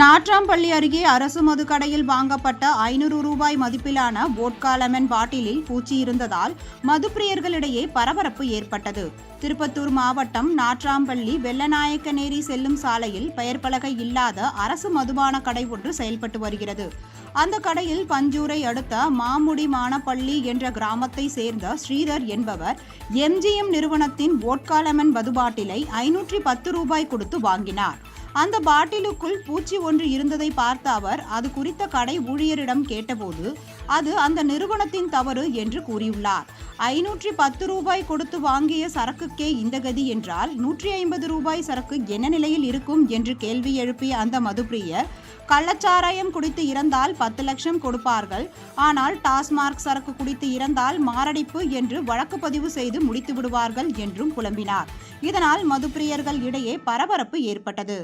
நாட்ராம்பள்ளி அருகே அரசு மதுக்கடையில் வாங்கப்பட்ட ஐநூறு ரூபாய் மதிப்பிலான போட்கா லெமன் பாட்டிலில் பூச்சி இருந்ததால் மதுப்பிரியர்களிடையே பரபரப்பு ஏற்பட்டது. திருப்பத்தூர் மாவட்டம் நாட்ராம்பள்ளி வெள்ளநாயக்கநேரி செல்லும் சாலையில் பெயர் பலகை இல்லாத அரசு மதுபான கடை ஒன்று செயல்பட்டு வருகிறது. அந்த கடையில் பஞ்சூரை அடுத்த மாமுடி மானப்பள்ளி என்ற கிராமத்தை சேர்ந்த ஸ்ரீதர் என்பவர் எம்ஜிஎம் நிறுவனத்தின் போட்காலமன் மது பாட்டிலை ஐநூற்றி பத்து ரூபாய் கொடுத்து வாங்கினார். அந்த பாட்டிலுக்குள் பூச்சி ஒன்று இருந்ததை பார்த்த அவர் அது குறித்த கடை ஊழியரிடம் கேட்டபோது அது அந்த நிறுவனத்தின் தவறு என்று கூறியுள்ளார். ஐநூற்றி பத்து ரூபாய் கொடுத்து வாங்கிய சரக்குக்கே இந்த கதி என்றால் நூற்றி ஐம்பது ரூபாய் சரக்கு என்ன நிலையில் இருக்கும் என்று கேள்வி எழுப்பிய அந்த மதுப்பிரியர் கள்ளச்சாராயம் குடித்து இறந்தால் பத்து லட்சம் கொடுப்பார்கள் ஆனால் டாஸ்மார்க் சரக்கு குடித்து இறந்தால் மாரடைப்பு என்று வழக்கு பதிவு செய்து முடித்து விடுவார்கள் என்றும் புலம்பினார். இதனால் மதுப்பிரியர்கள் இடையே பரபரப்பு ஏற்பட்டது.